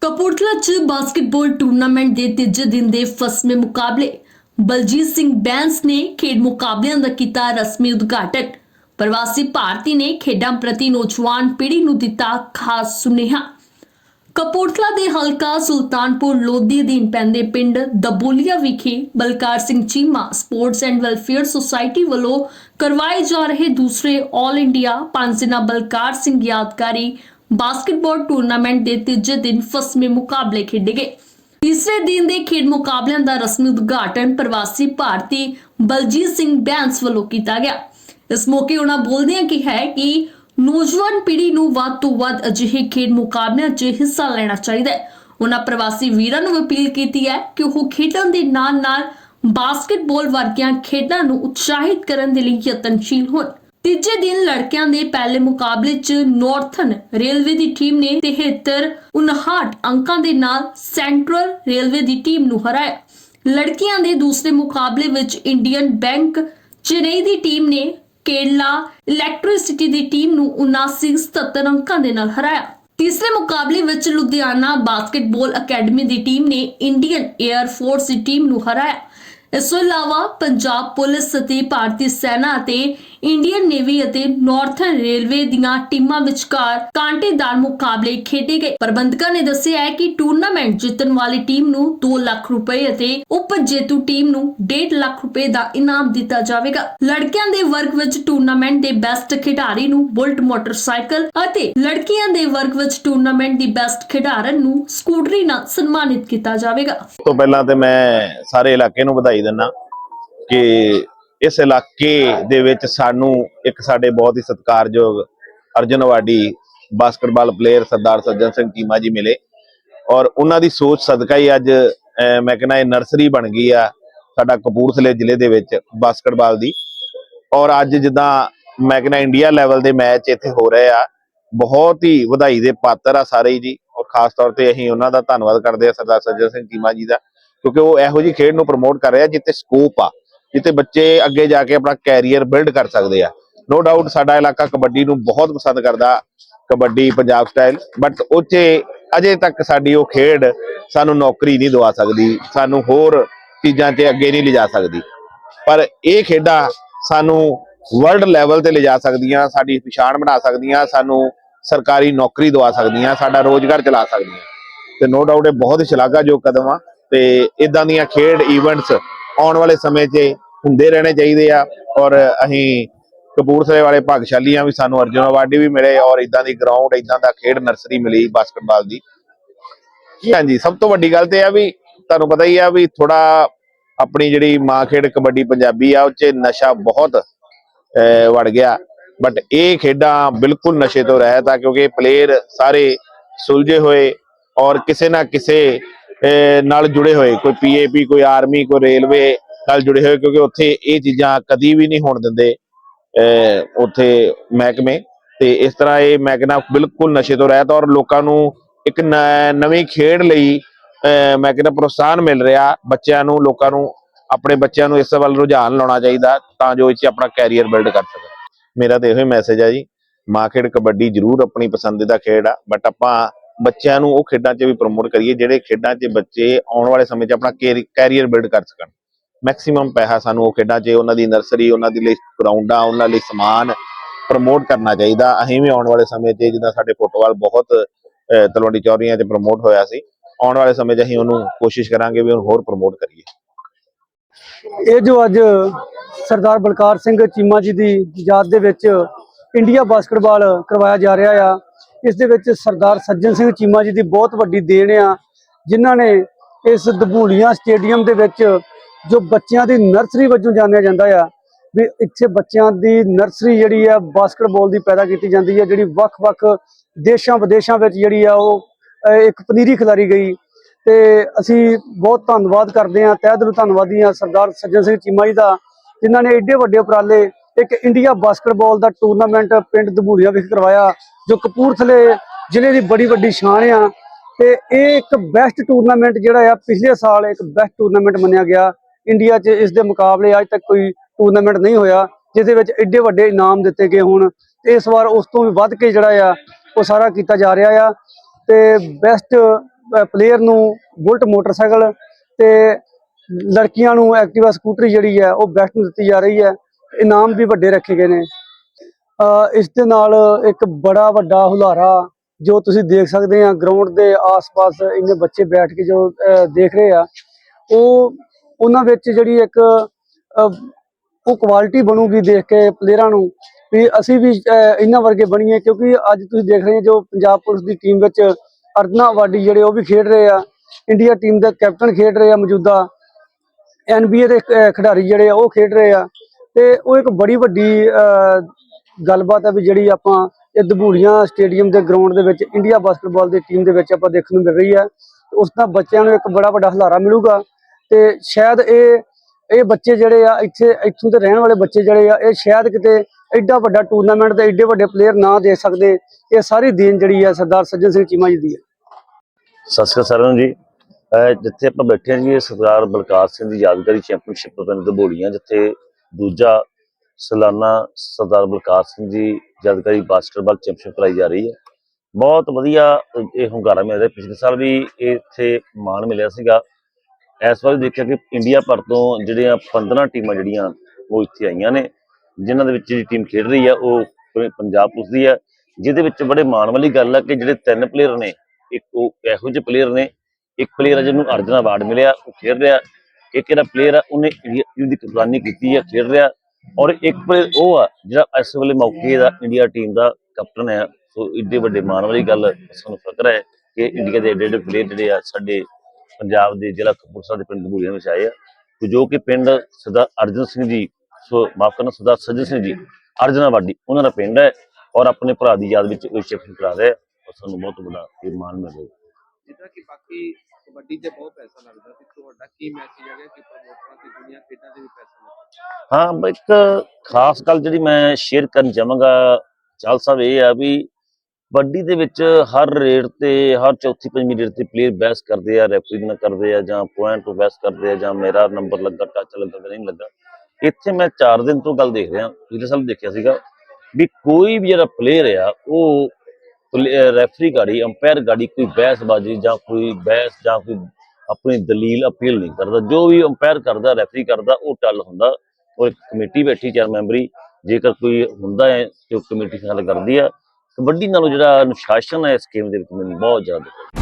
ਕਪੂਰਥਲਾ 'ਚ basketball tournament ਦੇ ਤੀਜੇ ਦਿਨ ਦੇ ਫਸਵੇਂ ਮੁਕਾਬਲੇ ਬਲਜੀਤ ਸਿੰਘ ਬੈਂਸ ਨੇ ਖੇਡ ਮੁਕਾਬਲਿਆਂ ਦਾ ਕੀਤਾ ਰਸਮੀ ਉਦਘਾਟਨ। ਪ੍ਰਵਾਸੀ ਭਾਰਤੀ ਨੇ ਖੇਡਾਂ ਪ੍ਰਤੀ ਨੌਜਵਾਨ ਪੀੜ੍ਹੀ ਨੂੰ ਦਿੱਤਾ ਖਾਸ ਸੁਨੇਹਾ। ਕਪੂਰਥਲਾ ਦੇ ਹਲਕਾ ਸੁਲਤਾਨਪੁਰ ਲੋਧੀ ਅਧੀਨ ਪੈਂਦੇ ਪਿੰਡ ਦਬੋਲੀਆ ਵਿਖੇ Balkar Singh Cheema sports and welfare society ਵੱਲੋਂ ਕਰਵਾਏ ਜਾ ਰਹੇ ਦੂਸਰੇ 올 ਇੰਡੀਆ ਪੰਜਨਾ ਬਲਕਾਰ ਸਿੰਘ ਯਾਦਗਾਰੀ ਬਾਸਕਟਬਾਲ ਟੂਰਨਾਮੈਂਟ ਦੇ ਤੀਜੇ ਦਿਨ ਫਸਵੇਂ ਮੁਕਾਬਲੇ ਖੇਡੇ ਗਏ। ਤੀਸਰੇ ਦਿਨ ਦੇ ਖੇਡ ਮੁਕਾਬਲਿਆਂ ਦਾ ਰਸਮੀ ਉਦਘਾਟਨ ਪ੍ਰਵਾਸੀ ਭਾਰਤੀ ਬਲਜੀਤ ਸਿੰਘ ਬੈਂਸ ਵੱਲੋਂ ਕੀਤਾ ਗਿਆ। ਇਸ ਮੌਕੇ ਉਹਨਾਂ ਬੋਲਦਿਆਂ ਕਿਹਾ ਹੈ ਕਿ ਨੌਜਵਾਨ ਪੀੜ੍ਹੀ ਨੂੰ ਵੱਧ ਤੋਂ ਵੱਧ ਅਜਿਹੇ ਖੇਡ ਮੁਕਾਬਲਿਆਂ 'ਚ ਹਿੱਸਾ ਲੈਣਾ ਚਾਹੀਦਾ ਹੈ। ਉਹਨਾਂ ਪ੍ਰਵਾਸੀ ਵੀਰਾਂ ਨੂੰ ਅਪੀਲ ਕੀਤੀ ਹੈ ਕਿ ਉਹ ਖੇਡਾਂ ਦੇ ਨਾਲ-ਨਾਲ ਬਾਸਕਟਬਾਲ ਵਰਗੀਆਂ ਖੇਡਾਂ ਨੂੰ ਉਤਸ਼ਾਹਿਤ ਕਰਨ ਦੇ ਲਈ ਯਤਨਸ਼ੀਲ ਹੋਣ। ਤੀਜੇ ਦਿਨ ਲੜਕਿਆਂ ਦੇ ਪਹਿਲੇ ਮੁਕਾਬਲੇ 'ਚ ਨਾਰਥਨ ਰੇਲਵੇ ਦੀ ਟੀਮ ਨੇ 73 59 ਅੰਕਾਂ ਦੇ ਨਾਲ ਸੈਂਟਰਲ ਰੇਲਵੇ ਦੀ ਟੀਮ ਨੂੰ ਹਰਾਇਆ। ਲੜਕੀਆਂ ਦੇ ਦੂਸਰੇ ਮੁਕਾਬਲੇ ਵਿੱਚ ਇੰਡੀਅਨ ਬੈਂਕ ਚੇਨਈ ਦੀ ਟੀਮ ਨੇ ਕੇਰਲਾ ਇਲੈਕਟ੍ਰਿਸਿਟੀ ਦੀ ਟੀਮ ਨੂੰ 79 77 ਅੰਕਾਂ ਦੇ ਨਾਲ ਹਰਾਇਆ। ਤੀਸਰੇ ਮੁਕਾਬਲੇ ਵਿੱਚ ਲੁਧਿਆਣਾ ਬਾਸਕਟਬਾਲ ਅਕੈਡਮੀ ਦੀ ਟੀਮ ਨੇ ਇੰਡੀਅਨ 에ਅਰ ਫੋਰਸ ਦੀ ਟੀਮ ਨੂੰ ਹਰਾਇਆ। ਇਸ ਤੋਂ ਇਲਾਵਾ ਪੰਜਾਬ ਪੁਲਿਸ ਅਤੇ ਭਾਰਤੀ ਸੈਨਾ ਅਤੇ ਇੰਡੀਅਨ ਨੇਵੀ ਅਤੇ ਨਾਰਥਰਨ ਰੇਲਵੇ ਦੀਆਂ ਟੀਮਾਂ ਵਿਚਕਾਰ ਕਾਂਟੇਦਾਰ ਮੁਕਾਬਲੇ ਖੇਡੇ ਗਏ। ਪ੍ਰਬੰਧਕਾਂ ਨੇ ਦੱਸਿਆ ਹੈ ਕਿ ਟੂਰਨਾਮੈਂਟ ਜਿੱਤਣ ਵਾਲੀ ਟੀਮ ਨੂੰ 2 ਲੱਖ ਰੁਪਏ ਅਤੇ ਉਪ ਜੇਤੂ ਟੀਮ ਨੂੰ 1.5 ਲੱਖ ਰੁਪਏ ਦਾ ਇਨਾਮ ਦਿੱਤਾ ਜਾਵੇਗਾ। ਲੜਕਿਆਂ ਦੇ ਵਰਗ ਵਿੱਚ ਟੂਰਨਾਮੈਂਟ ਦੇ ਬੈਸਟ ਖਿਡਾਰੀ ਨੂੰ ਬੁਲਟ ਮੋਟਰਸਾਈਕਲ ਅਤੇ ਲੜਕੀਆਂ ਦੇ ਵਰਗ ਵਿੱਚ ਟੂਰਨਾਮੈਂਟ ਦੀ ਬੈਸਟ ਖਿਡਾਰਨ ਨੂੰ ਸਕੂਟਰੀ ਨਾਲ ਸਨਮਾਨਿਤ ਕੀਤਾ ਜਾਵੇਗਾ। ਤੋਂ ਪਹਿਲਾਂ ਤੇ ਮੈਂ ਸਾਰੇ ਇਲਾਕੇ ਨੂੰ ਵਧਾਈ ਦਿੰਦਾ ਕਿ ਇਸ ਇਲਾਕੇ ਦੇ ਵਿੱਚ ਸਾਨੂੰ ਇੱਕ ਸਾਡੇ ਬਹੁਤ ਹੀ ਸਤਿਕਾਰਯੋਗ Arjun awardee basketball player Sardar Sajjan Singh Cheema ji ਮਿਲੇ ਔਰ ਉਹਨਾਂ ਦੀ ਸੋਚ ਸਦਕਾ ਹੀ ਅੱਜ ਅਹ, ਮੈਂ ਕਹਿੰਦਾ ਇਹ ਨਰਸਰੀ ਬਣ ਗਈ ਆ ਸਾਡਾ ਕਪੂਰਥਲੇ ਜ਼ਿਲ੍ਹੇ ਦੇ ਵਿੱਚ ਬਾਸਕਟਬਾਲ ਦੀ ਔਰ ਅੱਜ ਜਿੱਦਾਂ ਮੈਂ ਕਹਿੰਦਾ ਇੰਡੀਆ ਲੈਵਲ ਦੇ ਮੈਚ ਇੱਥੇ ਹੋ ਰਹੇ ਆ ਬਹੁਤ ਹੀ ਵਧਾਈ ਦੇ ਪਾਤਰ ਆ ਸਾਰੇ ਹੀ ਜੀ ਔਰ ਖਾਸ ਤੌਰ ਤੇ ਅਸੀਂ ਉਹਨਾਂ ਦਾ ਧੰਨਵਾਦ ਕਰਦੇ ਆ ਸਰਦਾਰ ਸੱਜਣ ਸਿੰਘ ਚੀਮਾ ਜੀ ਦਾ ਕਿਉਂਕਿ ਉਹ ਇਹੋ ਜੀ ਖੇਡ ਨੂੰ ਪ੍ਰਮੋਟ ਕਰ ਰਿਹਾ ਜਿੱਥੇ ਸਕੋਪ ਆ। ਜਿੱਥੇ ਬੱਚੇ ਅੱਗੇ ਜਾ ਕੇ ਆਪਣਾ ਕੈਰੀਅਰ ਬਿਲਡ ਕਰ ਸਕਦੇ ਆ। ਨੋ ਡਾਊਟ ਸਾਡਾ ਇਲਾਕਾ ਕਬੱਡੀ ਨੂੰ ਬਹੁਤ ਪਸੰਦ ਕਰਦਾ ਕਬੱਡੀ ਪੰਜਾਬ ਸਟਾਈਲ ਬਟ ਉੱਥੇ ਅਜੇ ਤੱਕ ਸਾਡੀ ਉਹ ਖੇਡ ਸਾਨੂੰ ਨੌਕਰੀ ਨਹੀਂ ਦਵਾ ਸਕਦੀ, ਸਾਨੂੰ ਹੋਰ ਚੀਜ਼ਾਂ 'ਤੇ ਅੱਗੇ ਨਹੀਂ ਲਿਜਾ ਸਕਦੀ। ਪਰ ਇਹ ਖੇਡਾਂ ਸਾਨੂੰ ਵਰਲਡ ਲੈਵਲ ਤੇ ਲਿਜਾ ਸਕਦੀਆਂ, ਸਾਡੀ ਪਛਾਣ ਬਣਾ ਸਕਦੀਆਂ, ਸਾਨੂੰ ਸਰਕਾਰੀ ਨੌਕਰੀ ਦਵਾ ਸਕਦੀਆਂ, ਸਾਡਾ ਰੋਜ਼ਗਾਰ ਚਲਾ ਸਕਦੀਆਂ। ਤੇ ਨੋ ਡਾਊਟ ਇਹ ਬਹੁਤ ਹੀ ਸ਼ਲਾਘਾਯੋਗ ਕਦਮ ਆ ਤੇ ਇਦਾਂ ਦੀਆਂ ਖੇਡ ਇਵੈਂਟਸ ਆਉਣ ਵਾਲੇ ਸਮੇਂ 'ਚ ਹੁੰਦੇ ਰਹਿਣੇ ਚਾਹੀਦੇ ਆ ਔਰ ਅਸੀਂ ਕਪੂਰਥਲੇ ਵਾਲੇ ਭਾਗਸ਼ਾਲੀ ਆ ਵੀ ਸਾਨੂੰ ਅਰਜੁਨ ਅਵਾਰਡੀ ਵੀ ਮਿਲੇ ਔਰ ਇਦਾਂ ਦੀ ਗਰਾਊਂਡ ਇਦਾਂ ਦਾ ਖੇਡ ਨਰਸਰੀ ਮਿਲੀ ਬਾਸਕਟਬਾਲ ਦੀ। ਹਾਂਜੀ ਸਭ ਤੋਂ ਵੱਡੀ ਗੱਲ ਤੇ ਆ ਵੀ ਤੁਹਾਨੂੰ ਪਤਾ ਹੀ ਆ ਵੀ ਥੋੜਾ ਆਪਣੀ ਜਿਹੜੀ ਮਾਂ ਖੇਡ ਕਬੱਡੀ ਪੰਜਾਬੀ ਆ ਉਹ 'ਚ ਨਸ਼ਾ ਬਹੁਤ ਅਹ, ਵੜ ਗਿਆ। ਬਟ ਇਹ ਖੇਡਾਂ ਬਿਲਕੁਲ ਨਸ਼ੇ ਤੋਂ ਰਹਿਤ ਆ ਕਿਉਂਕਿ ਪਲੇਅਰ ਸਾਰੇ ਸੁਲਝੇ ਹੋਏ ਔਰ ਕਿਸੇ ਨਾ ਕਿਸੇ ਨਾਲ ਜੁੜੇ ਹੋਏ ਕੋਈ ਪੀਏਪੀ ਕੋਈ ਆਰਮੀ ਕੋਈ ਰੇਲਵੇ ਨਾਲ ਜੁੜੇ ਹੋਏ ਕਿਉਂਕਿ ਉੱਥੇ ਇਹ ਚੀਜ਼ਾਂ ਕਦੀ ਵੀ ਨਹੀਂ ਹੋਣ ਦਿੰਦੇ ਉੱਥੇ ਮਹਿਕਮੇ। ਤੇ ਇਸ ਤਰ੍ਹਾਂ ਇਹ ਮਹਿਕਮਾ ਬਿਲਕੁਲ ਨਸ਼ੇ ਤੋਂ ਰਹਿਤ ਔਰ ਲੋਕਾਂ ਨੂੰ ਇੱਕ ਨਵੀਂ ਖੇਡ ਲਈ ਅਹ, ਮੈਂ ਕਹਿੰਦਾ ਪ੍ਰੋਤਸਾਹਨ ਮਿਲ ਰਿਹਾ। ਬੱਚਿਆਂ ਨੂੰ ਲੋਕਾਂ ਨੂੰ ਆਪਣੇ ਬੱਚਿਆਂ ਨੂੰ ਇਸ ਵੱਲ ਰੁਝਾਨ ਲਾਉਣਾ ਚਾਹੀਦਾ ਤਾਂ ਜੋ ਇਹ 'ਚ ਆਪਣਾ ਕੈਰੀਅਰ ਬਿਲਡ ਕਰ ਸਕਣ। ਮੇਰਾ ਤਾਂ ਇਹੋ ਹੀ ਮੈਸੇਜ ਹੈ ਜੀ ਮਾਂ ਖੇਡ ਕਬੱਡੀ ਜ਼ਰੂਰ ਆਪਣੀ ਪਸੰਦੀਦਾ ਖੇਡ ਆ ਬਟ ਆਪਾਂ ਬੱਚਿਆਂ ਨੂੰ ਉਹ ਖੇਡਾਂ 'ਚ ਵੀ ਪ੍ਰਮੋਟ ਕਰੀਏ, ਜਿਹੜੇ ਖੇਡਾਂ 'ਚ ਬੱਚੇ ਆਉਣ ਵਾਲੇ ਸਮੇਂ 'ਚ ਆਪਣਾ ਕੈਰੀਅਰ ਬਿਲਡ ਕਰ ਸਕਣ। ਮੈਕਸਿਮਮ ਪੈਸਾ ਸਾਨੂੰ ਉਹ ਖੇਡਾਂ 'ਚ, ਉਹਨਾਂ ਦੀ ਨਰਸਰੀ ਉਹਨਾਂ ਦੀ ਲਈ ਗਰਾਊਂਡਾਂ ਉਹਨਾਂ ਲਈ ਸਮਾਨ ਪ੍ਰਮੋਟ ਕਰਨਾ ਚਾਹੀਦਾ। ਅਸੀਂ ਵੀ ਆਉਣ ਵਾਲੇ ਸਮੇਂ 'ਚ, ਜਿੱਦਾਂ ਸਾਡੇ ਫੁੱਟਬਾਲ ਬਹੁਤ ਤਲਵੰਡੀ ਚੌਰੀਆਂ 'ਚ ਪ੍ਰਮੋਟ ਹੋਇਆ ਸੀ, ਆਉਣ ਵਾਲੇ ਸਮੇਂ 'ਚ ਅਸੀਂ ਉਹਨੂੰ ਕੋਸ਼ਿਸ਼ ਕਰਾਂਗੇ ਵੀ ਉਹਨੂੰ ਹੋਰ ਪ੍ਰਮੋਟ ਕਰੀਏ। ਇਹ ਜੋ ਅੱਜ ਸਰਦਾਰ ਬਲਕਾਰ ਸਿੰਘ ਚੀਮਾ ਜੀ ਦੀ ਯਾਦ ਦੇ ਵਿੱਚ ਇੰਡੀਆ ਬਾਸਕਟਬਾਲ ਕਰਵਾਇਆ ਜਾ ਰਿਹਾ ਆ ਇਸ ਦੇ ਵਿੱਚ ਸਰਦਾਰ ਸੱਜਣ ਸਿੰਘ ਚੀਮਾ ਜੀ ਦੀ ਬਹੁਤ ਵੱਡੀ ਦੇਣ ਆ, ਜਿਨ੍ਹਾਂ ਨੇ ਇਸ ਦਬੂਲੀਆਂ ਸਟੇਡੀਅਮ ਦੇ ਵਿੱਚ ਜੋ ਬੱਚਿਆਂ ਦੀ ਨਰਸਰੀ ਵਜੋਂ ਜਾਣਿਆ ਜਾਂਦਾ ਆ, ਵੀ ਇੱਥੇ ਬੱਚਿਆਂ ਦੀ ਨਰਸਰੀ ਜਿਹੜੀ ਆ, ਬਾਸਕਟਬਾਲ ਦੀ ਪੈਦਾ ਕੀਤੀ ਜਾਂਦੀ ਹੈ ਜਿਹੜੀ ਵੱਖ-ਵੱਖ ਦੇਸ਼ਾਂ ਵਿਦੇਸ਼ਾਂ ਵਿੱਚ ਜਿਹੜੀ ਆ, ਉਹ ਇੱਕ ਪਨੀਰੀ ਖਿਲਾਰੀ ਗਈ। ਤੇ ਅਸੀਂ ਬਹੁਤ ਧੰਨਵਾਦ ਕਰਦੇ ਹਾਂ ਤਹਿ ਦਿਲੋਂ ਧੰਨਵਾਦੀ ਹਾਂ ਸਰਦਾਰ ਸੱਜਣ ਸਿੰਘ ਚੀਮਾ ਜੀ ਦਾ, ਜਿਨ੍ਹਾਂ ਨੇ ਐਡੇ ਵੱਡੇ ਉਪਰਾਲੇ ਇੱਕ ਇੰਡੀਆ ਬਾਸਕਟਬਾਲ ਦਾ ਟੂਰਨਾਮੈਂਟ ਪਿੰਡ ਦਬੂਰੀਆ ਵਿਖੇ ਕਰਵਾਇਆ, ਜੋ ਕਪੂਰਥਲੇ ਜ਼ਿਲ੍ਹੇ ਦੀ ਬੜੀ ਵੱਡੀ ਸ਼ਾਨ ਆ। ਤੇ ਇਹ ਇੱਕ ਬੈਸਟ ਟੂਰਨਾਮੈਂਟ ਜਿਹੜਾ ਆ, ਪਿਛਲੇ ਸਾਲ ਇੱਕ ਬੈਸਟ ਟੂਰਨਾਮੈਂਟ ਮੰਨਿਆ ਗਿਆ। ਇੰਡੀਆ 'ਚ ਇਸ ਦੇ ਮੁਕਾਬਲੇ ਅੱਜ ਤੱਕ ਕੋਈ ਟੂਰਨਾਮੈਂਟ ਨਹੀਂ ਹੋਇਆ, ਜਿਹਦੇ ਵਿੱਚ ਏਡੇ ਵੱਡੇ ਇਨਾਮ ਦਿੱਤੇ ਗਏ ਹੋਣ। ਤੇ ਇਸ ਵਾਰ ਉਸ ਤੋਂ ਵੀ ਵੱਧ ਕੇ ਜਿਹੜਾ ਆ, ਉਹ ਸਾਰਾ ਕੀਤਾ ਜਾ ਰਿਹਾ ਆ। ਤੇ ਬੈਸਟ ਪਲੇਅਰ ਨੂੰ ਬੁਲਟ ਮੋਟਰਸਾਈਕਲ ਤੇ ਲੜਕੀਆਂ ਨੂੰ ਐਕਟਿਵਾ ਸਕੂਟਰੀ ਜਿਹੜੀ ਹੈ ਉਹ ਬੈਸਟ ਨੂੰ ਦਿੱਤੀ ਜਾ ਰਹੀ ਹੈ ਇਨਾਮ ਵੀ ਵੱਡੇ ਰੱਖੇ ਗਏ ਨੇ। ਇਸ ਦੇ ਨਾਲ ਇੱਕ ਬੜਾ ਵੱਡਾ ਹੁਲਾਰਾ ਜੋ ਤੁਸੀਂ ਦੇਖ ਸਕਦੇ ਆ ਗਰਾਊਂਡ ਦੇ ਆਸ-ਪਾਸ ਇੰਨੇ ਬੱਚੇ ਬੈਠ ਕੇ ਜੋ ਦੇਖ ਰਹੇ ਆ, ਉਹ ਉਹਨਾਂ ਵਿੱਚ ਜਿਹੜੀ ਇੱਕ ਉਹ ਕੁਆਲਿਟੀ ਬਣੂਗੀ ਦੇਖ ਕੇ ਪਲੇਅਰਾਂ ਨੂੰ ਵੀ ਅਸੀਂ ਵੀ ਇਹਨਾਂ ਵਰਗੇ ਬਣੀਏ ਕਿਉਂਕਿ ਅੱਜ ਤੁਸੀਂ ਦੇਖ ਰਹੇ ਜੋ ਪੰਜਾਬ ਪੁਲਿਸ ਦੀ ਟੀਮ ਵਿੱਚ ਅਰਜਨਾ ਅਵਾਰਡੀ ਜਿਹੜੇ ਉਹ ਵੀ ਖੇਡ ਰਹੇ ਆ ਇੰਡੀਆ ਟੀਮ ਦਾ ਕੈਪਟਨ ਖੇਡ ਰਹੇ ਆ ਮੌਜੂਦਾ ਐਨਬੀਏ ਦੇ ਖਿਡਾਰੀ ਜਿਹੜੇ ਆ ਉਹ ਖੇਡ ਰਹੇ ਆ। ਤੇ ਉਹ ਇੱਕ ਬੜੀ ਵੱਡੀ ਗੱਲਬਾਤ ਹੈ ਵੀ ਜਿਹੜੀ ਆਪਾਂ ਇਹ ਦਬੂੜੀਆਂ ਸਟੇਡੀਅਮ ਦੇ ਗਰਾਊਂਡ ਦੇ ਵਿੱਚ ਇੰਡੀਆ ਬਾਸਕਟਬਾਲ ਦੀ ਟੀਮ ਦੇ ਵਿੱਚ ਆਪਾਂ ਦੇਖਣ ਨੂੰ ਮਿਲ ਰਹੀ ਹੈ। ਉਸ ਦਾ ਬੱਚਿਆਂ ਨੂੰ ਇੱਕ ਬੜਾ ਵੱਡਾ ਹਲਾਰਾ ਮਿਲੂਗਾ। ਤੇ ਸ਼ਾਇਦ ਇਹ ਇਹ ਬੱਚੇ ਜਿਹੜੇ ਆ, ਇੱਥੇ, ਇੱਥੋਂ ਦੇ ਰਹਿਣ ਵਾਲੇ ਬੱਚੇ ਜਿਹੜੇ ਆ, ਇਹ ਸ਼ਾਇਦ ਕਿਤੇ ਐਡਾ ਵੱਡਾ ਟੂਰਨਾਮੈਂਟ ਤੇ ਐਡੇ ਵੱਡੇ ਪਲੇਅਰ ਨਾ ਦੇ ਸਕਦੇ। ਇਹ ਸਾਰੀ ਦੇਣ ਜਿਹੜੀ ਆ ਸਰਦਾਰ ਸੱਜਣ ਸਿੰਘ ਚੀਮਾ ਜੀ ਦੀ ਹੈ। ਸਤਿ ਸ਼੍ਰੀ ਅਕਾਲ ਸਾਰਿਆਂ ਨੂੰ ਜੀ। ਜਿੱਥੇ ਆਪਾਂ ਬੈਠੇ ਹਾਂ ਜੀ, ਇਹ ਸਰਦਾਰ ਬਲਕਾਰ ਸਿੰਘ ਦੀ ਯਾਦਗਾਰੀ ਚੈਂਪੀਅਨਸ਼ਿਪ ਪਿੰਡ ਦਬੋਲੀਆਂ, ਜਿੱਥੇ ਦੂਜਾ ਸਾਲਾਨਾ ਸਰਦਾਰ ਬਲਕਾਰ ਸਿੰਘ ਜੀ ਯਾਦਗਾਰੀ ਬਾਸਕਟਬਾਲ ਚੈਂਪੀਅਨਸ਼ਿਪ ਕਰਾਈ ਜਾ ਰਹੀ ਹੈ। ਬਹੁਤ ਵਧੀਆ ਇਹ ਹੁੰਗਾਰਾ ਮਿਲ ਰਿਹਾ ਪਿਛਲੇ ਸਾਲ ਵੀ ਇੱਥੇ ਮਾਣ ਮਿਲਿਆ ਸੀਗਾ। ਇਸ ਵਾਰ ਦੇਖਿਆ ਕਿ ਇੰਡੀਆ ਭਰ ਤੋਂ ਜਿਹੜੀਆਂ 15 ਟੀਮਾਂ ਜਿਹੜੀਆਂ ਉਹ ਇੱਥੇ ਆਈਆਂ ਨੇ, ਜਿਨ੍ਹਾਂ ਦੇ ਵਿੱਚ ਜਿਹੜੀ ਟੀਮ ਖੇਡ ਰਹੀ ਹੈ, ਉਹ ਪੰਜਾਬ ਪੁਲਿਸ ਦੀ ਹੈ। ਜਿਹਦੇ ਵਿੱਚ ਬੜੇ ਮਾਣ ਵਾਲੀ ਗੱਲ ਆ ਕਿ ਜਿਹੜੇ ਤਿੰਨ ਪਲੇਅਰ ਨੇ, ਇੱਕ ਉਹ ਇਹੋ ਜਿਹੇ ਪਲੇਅਰ ਨੇ, ਇੱਕ ਪਲੇਅਰ ਜਿਹਨੂੰ ਅਰਜਨ ਅਵਾਰਡ ਮਿਲਿਆ, ਉਹ ਖੇਡ ਰਿਹਾ। ਇੱਕ ਜਿਹੜਾ ਪਲੇਅਰ ਆ, ਉਹਨੇ ਇੰਡੀਆ ਦੀ ਕਪਤਾਨੀ ਕੀਤੀ ਆ, ਖੇਡ ਰਿਹਾ। ਔਰ ਇੱਕ ਪਲੇਅਰ ਉਹ ਆ, ਜਿਹੜਾ ਇਸ ਵੇਲੇ ਮੌਕੇ ਦਾ ਇੰਡੀਆ ਟੀਮ ਦਾ ਕੈਪਟਨ ਹੈ ਸੋ ਇੱਡੇ ਵੱਡੇ ਮਾਣ ਵਾਲੀ ਗੱਲ, ਸਾਨੂੰ ਫਕਰ ਹੈ ਕਿ ਇੰਡੀਆ ਦੇ ਐਡੇ ਏਡੇ ਪਲੇਅਰ ਜਿਹੜੇ ਆ, ਸਾਡੇ ਪੰਜਾਬ ਦੇ ਜ਼ਿਲ੍ਹਾ ਕਪੂਰਥਲਾ ਦੇ ਪਿੰਡ ਬੂੜੀਆਂ ਵਿੱਚ ਆਏ ਆ। ਜੋ ਕਿ ਪਿੰਡ ਸਰਦਾਰ ਅਰਜਨ ਸਿੰਘ ਜੀ, ਸੋ ਮਾਫ ਕਰਨਾ, ਸਰਦਾਰ ਸੱਜਣ ਸਿੰਘ ਜੀ, ਅਰਜਨਾ ਵਾਡੀ, ਉਹਨਾਂ ਦਾ ਪਿੰਡ ਹੈ। ਔਰ ਆਪਣੇ ਭਰਾ ਦੀ ਯਾਦ ਵਿੱਚ ਉਹ ਸ਼ਿਫਟ ਕਰਾ ਰਿਹਾ ਔਰ ਸਾਨੂੰ ਬਹੁਤ ਵੱਡਾ ਇਹ ਮਾਣ ਮਿਲ ਰਿਹਾ ਜਿੱਦਾਂ ਕਿ ਬਾਕੀ ਕਬੱਡੀ ਤੇ ਬਹੁਤ ਪੈਸਾ ਲੱਗਦਾ ਤੇ ਤੁਹਾਡਾ ਕੀ ਮੈਸੇਜ ਹੈਗਾ ਕਿ ਪ੍ਰਮੋਟਰਾਂ ਤੇ ਦੁਨੀਆ ਖੇਡਾਂ ਤੇ ਵੀ ਪੈਸਾ ਲੱਗਦਾ? ਹਾਂ ਇੱਕ ਖਾਸ ਗੱਲ ਜਿਹੜੀ ਮੈਂ ਸ਼ੇਅਰ ਕਰਨ ਚਾਹਾਂਗਾ ਚਾਲ ਸਾਹਿਬ, ਇਹ ਆ ਵੀ ਕਬੱਡੀ ਦੇ ਵਿੱਚ ਹਰ ਰੇਟ ਤੇ, ਹਰ ਚੌਥੀ, ਪੰਜਵੀਂ ਰੇਟ ਤੇ ਪਲੇਅਰ ਬਹਿਸ ਕਰਦੇ ਆ ਰੈਫਰੀ ਨਾਲ ਕਰਦੇ ਆ ਜਾਂ ਪੁਆਇੰਟ ਤੋਂ ਬਹਿਸ ਕਰਦੇ ਆ ਜਾਂ ਮੇਰਾ ਨੰਬਰ ਲੱਗਾ ਟੱਚ ਲੱਗਾ ਕਿ ਨਹੀਂ ਲੱਗਾ। ਇੱਥੇ ਮੈਂ 4 ਦਿਨ ਤੋਂ ਗੱਲ ਦੇਖ ਰਿਹਾ, ਪਿਛਲੇ ਸਾਲ ਦੇਖਿਆ ਸੀਗਾ ਵੀ ਕੋਈ ਵੀ ਜਿਹੜਾ ਪਲੇਅਰ ਆ, ਉਹ ਰੈਫਰੀ ਗਾੜੀ ਅੰਪਾਇਰ ਗਾੜੀ ਕੋਈ ਬਹਿਸਬਾਜ਼ੀ ਜਾਂ ਕੋਈ ਬਹਿਸ ਜਾਂ ਕੋਈ ਆਪਣੀ ਦਲੀਲ ਅਪੀਲ ਨਹੀਂ ਕਰਦਾ। ਜੋ ਵੀ ਅੰਪਾਇਰ ਕਰਦਾ ਰੈਫਰੀ ਕਰਦਾ, ਉਹ ਟੱਲ ਹੁੰਦਾ। ਔਰ ਇੱਕ ਕਮੇਟੀ ਬੈਠੀ ਚਾਰ ਮੈਂਬਰੀ, ਜੇਕਰ ਕੋਈ ਹੁੰਦਾ ਹੈ, ਤੇ ਉਹ ਕਮੇਟੀ ਹੱਲ ਕਰਦੀ ਆ। ਕਬੱਡੀ ਨਾਲੋਂ ਜਿਹੜਾ ਅਨੁਸ਼ਾਸਨ ਹੈ ਇਸ ਗੇਮ ਦੇ ਵਿੱਚ ਮੈਨੂੰ ਬਹੁਤ ਜ਼ਿਆਦਾ